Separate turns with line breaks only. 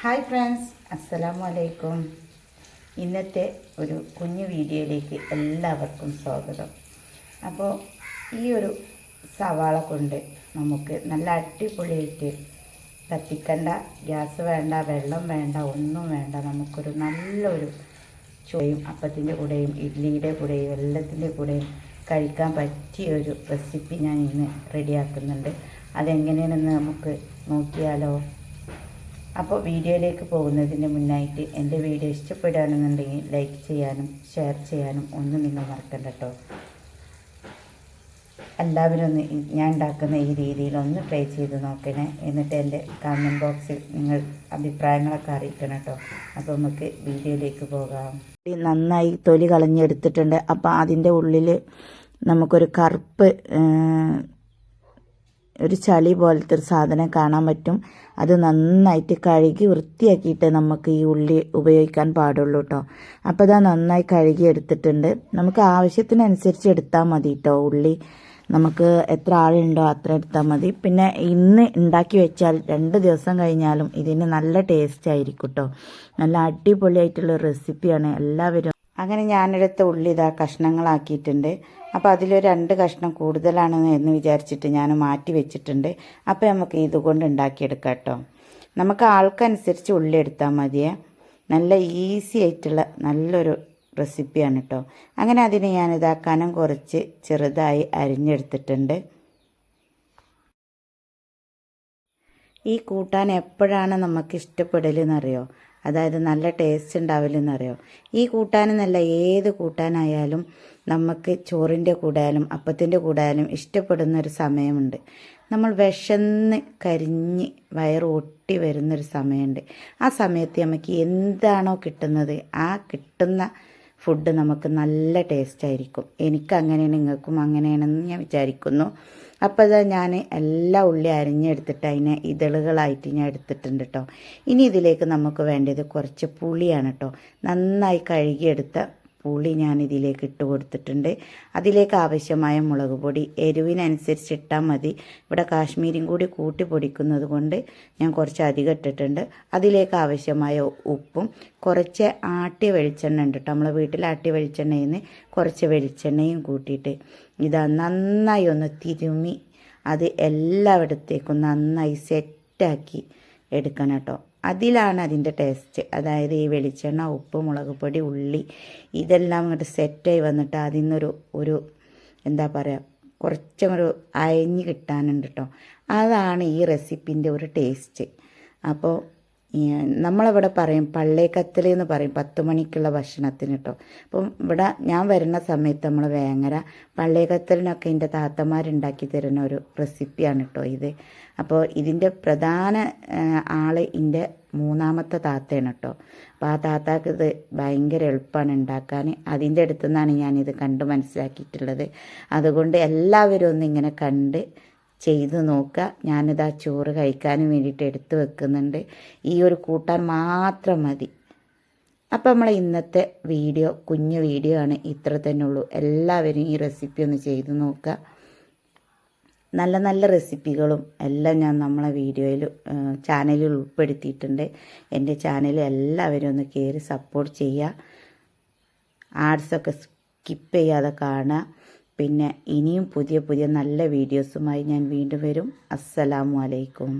Hi friends അസ്സലാമു അലൈക്കും ഇന്നത്തെ ഒരു കുഞ്ഞു വീഡിയോയിലേക്ക് എല്ലാവർക്കും സ്വാഗതം. അപ്പോൾ ഈ ഒരു സവാള കൊണ്ട് നമുക്ക് നല്ല അടിപൊളിയായിട്ട് കത്തിക്കണ്ട ഗ്യാസ് വേണ്ട വെള്ളം വേണ്ട ഒന്നും വേണ്ട നമുക്കൊരു നല്ലൊരു ചോയും അപ്പത്തിന്റെ കൂടെയും ഇഡ്ഡലിയുടെ കൂടെയും എല്ലാത്തിന്റെ കൂടെയും കഴിക്കാൻ പറ്റിയ ഒരു റെസിപ്പി ഞാൻ ഇന്ന് റെഡിയാക്കുന്നുണ്ട് അതെങ്ങനെയാണെന്ന് നമുക്ക് നോക്കിയാലോ? അപ്പോൾ വീഡിയോയിലേക്ക് പോകുന്നതിന് മുന്നായിട്ട് എന്റെ വീഡിയോ ഇഷ്ടപ്പെടുകയാണെന്നുണ്ടെങ്കിൽ ലൈക്ക് ചെയ്യാനും ഷെയർ ചെയ്യാനും ഒന്നും നിങ്ങൾ മറക്കണ്ട കേട്ടോ. എല്ലാവരും ഒന്ന് ഞാൻ ഉണ്ടാക്കുന്ന ഈ രീതിയിൽ ഒന്ന് ട്രൈ ചെയ്ത് നോക്കണേ. എന്നിട്ട് എന്റെ കമന്റ് ബോക്സിൽ നിങ്ങൾ അഭിപ്രായങ്ങളൊക്കെ അറിയിക്കണം കേട്ടോ. അപ്പോൾ നമുക്ക് വീഡിയോയിലേക്ക് പോകാം. നന്നായി തൊലി കളഞ്ഞെടുത്തിട്ടുണ്ട്. അപ്പോൾ അതിന്റെ ഉള്ളിൽ നമുക്കൊരു കറുപ്പ് ഒരു ചളി പോലത്തെ ഒരു സാധനം കാണാൻ പറ്റും. അത് നന്നായിട്ട് കഴുകി വൃത്തിയാക്കിയിട്ട് നമുക്ക് ഈ ഉള്ളി ഉപയോഗിക്കാൻ പാടുള്ളൂ കേട്ടോ. അപ്പോൾ ഇതാ നന്നായി കഴുകി എടുത്തിട്ടുണ്ട്. നമുക്ക് ആവശ്യത്തിനനുസരിച്ച് എടുത്താൽ മതി കേട്ടോ ഉള്ളി. നമുക്ക് എത്ര ആളുണ്ടോ അത്ര എടുത്താൽ മതി. പിന്നെ ഇന്ന് ഉണ്ടാക്കി വെച്ചാൽ രണ്ട് ദിവസം കഴിഞ്ഞാലും ഇതിന് നല്ല ടേസ്റ്റ് ആയിരിക്കും കേട്ടോ. നല്ല അടിപൊളിയായിട്ടുള്ള റെസിപ്പിയാണ് എല്ലാവരും അങ്ങനെ ഞാനെടുത്ത ഉള്ളി ഇതാ കഷ്ണങ്ങളാക്കിയിട്ടുണ്ട്. അപ്പോൾ അതിൽ രണ്ട് കഷ്ണം കൂടുതലാണ് എന്ന് വിചാരിച്ചിട്ട് ഞാൻ മാറ്റി വെച്ചിട്ടുണ്ട്. അപ്പോൾ നമുക്ക് ഇതുകൊണ്ട് ഉണ്ടാക്കിയെടുക്കാം കേട്ടോ. നമുക്ക് ആൾക്കനുസരിച്ച് ഉള്ളി എടുത്താൽ മതിയേ. നല്ല ഈസി ആയിട്ടുള്ള നല്ലൊരു റെസിപ്പിയാണ് കേട്ടോ. അങ്ങനെ അതിന് ഞാനിതാ കനം കുറച്ച് ചെറുതായി അരിഞ്ഞെടുത്തിട്ടുണ്ട്. ഈ കൂട്ടാൻ എപ്പോഴാണ് നമുക്ക് ഇഷ്ടപ്പെടലെന്നറിയോ അതായത് നല്ല ടേസ്റ്റ് ഉണ്ടാവില്ലെന്നറിയോ ഈ കൂട്ടാനെന്നല്ല ഏത് കൂട്ടാനായാലും നമുക്ക് ചോറിന്റെ കൂടെ ആയാലും അപ്പത്തിന്റെ കൂടെ ആയാലും ഇഷ്ടപ്പെടുന്ന ഒരു സമയമുണ്ട്. നമ്മൾ വിശന്ന് കരിഞ്ഞ് വയറൊട്ടി വരുന്നൊരു സമയമുണ്ട്. ആ സമയത്ത് നമുക്ക് എന്താണോ കിട്ടുന്നത് ആ കിട്ടുന്ന ഫുഡ് നമുക്ക് നല്ല ടേസ്റ്റ് ആയിരിക്കും. എനിക്ക് അങ്ങനെയാണ് നിങ്ങൾക്കും അങ്ങനെയാണെന്ന് ഞാൻ വിചാരിക്കുന്നു. അപ്പോൾ ഇതാ ഞാൻ എല്ലാ ഉള്ളി അരിഞ്ഞെടുത്തിട്ട് അതിനെ ഇതളുകളായിട്ട് ഞാൻ എടുത്തിട്ടുണ്ട് കേട്ടോ ഇനി ഇതിലേക്ക് നമുക്ക് വേണ്ടത് കുറച്ച് പുളിയാണ് കേട്ടോ നന്നായി കഴുകിയെടുത്ത പുളി ഞാൻ ഇതിലേക്ക് ഇട്ട് കൊടുത്തിട്ടുണ്ട്. അതിലേക്ക് ആവശ്യമായ മുളക് പൊടി എരിവിനനുസരിച്ച് ഇട്ടാൽ മതി. ഇവിടെ കാശ്മീരും കൂടി കൂട്ടി പൊടിക്കുന്നത് കൊണ്ട് ഞാൻ കുറച്ച് അധികം ഇട്ടിട്ടുണ്ട്. അതിലേക്ക് ആവശ്യമായ ഉപ്പും കുറച്ച് ആട്ടിയ വെളിച്ചെണ്ണ ഉണ്ട് കേട്ടോ. നമ്മളെ വീട്ടിൽ ആട്ടിയ വെളിച്ചെണ്ണയിൽ നിന്ന് കുറച്ച് വെളിച്ചെണ്ണയും കൂട്ടിയിട്ട് ഇതാ നന്നായി ഒന്ന് തിരുമ്മി അത് എല്ലായിടത്തേക്കും നന്നായി സെറ്റാക്കി എടുക്കണം കേട്ടോ. അതിലാണ് അതിന്റെ ടേസ്റ്റ് അതായത് ഈ വെളിച്ചെണ്ണ ഉപ്പ് മുളക് പൊടി ഉള്ളി ഇതെല്ലാം അങ്ങോട്ട് സെറ്റായി വന്നിട്ട് അതിൽ നിന്നൊരു ഒരു എന്താ പറയുക കുറച്ചും ഒരു അയഞ്ഞ് കിട്ടാനുണ്ട് കേട്ടോ അതാണ് ഈ റെസിപ്പിന്റെ ഒരു ടേസ്റ്റ് അപ്പോൾ നമ്മളിവിടെ പറയും പള്ളേക്കത്തൽ എന്ന് പറയും പത്ത് മണിക്കുള്ള ഭക്ഷണത്തിന് കേട്ടോ അപ്പം ഇവിടെ ഞാൻ വരുന്ന സമയത്ത് നമ്മൾ വേങ്ങര പള്ളേക്കത്തലിനൊക്കെ എന്റെ താത്തമാരുണ്ടാക്കി തരുന്ന ഒരു റെസിപ്പിയാണ് കേട്ടോ ഇത്. അപ്പോൾ ഇതിന്റെ പ്രധാന ആൾ എന്റെ മൂന്നാമത്തെ താത്തയാണ് കേട്ടോ അപ്പം ആ താത്താക്ക് ഇത് ഭയങ്കര എളുപ്പമാണ് ഉണ്ടാക്കാൻ അതിന്റെ അടുത്തു നിന്നാണ് ഞാനിത് കണ്ട് മനസ്സിലാക്കിയിട്ടുള്ളത്. അതുകൊണ്ട് എല്ലാവരും ഒന്ന് ഇങ്ങനെ കണ്ട് ചെയ്ത് നോക്കുക. ഞാനിത് ചോറ് കഴിക്കാനും വേണ്ടിയിട്ട് എടുത്തു വെക്കുന്നുണ്ട്. ഈ ഒരു കൂട്ടാൻ മാത്രം മതി. അപ്പോൾ നമ്മളെ ഇന്നത്തെ വീഡിയോ കുഞ്ഞു വീഡിയോ ആണ് ഇത്ര തന്നെ ഉള്ളൂ. എല്ലാവരും ഈ റെസിപ്പി ഒന്ന് ചെയ്ത് നോക്കുക. നല്ല നല്ല റെസിപ്പികളും എല്ലാം ഞാൻ നമ്മളെ വീഡിയോയിൽ ചാനലിൽ ഉൾപ്പെടുത്തിയിട്ടുണ്ട്. എന്റെ ചാനൽ എല്ലാവരും ഒന്ന് കയറി സപ്പോർട്ട് ചെയ്യുക. ആഡ്സൊക്കെ സ്കിപ്പ് ചെയ്യാതെ കാണുക. പിന്നെ ഇനിയും പുതിയ പുതിയ നല്ല വീഡിയോസുമായി ഞാൻ വീണ്ടും വരും. അസ്സലാമു അലൈക്കും.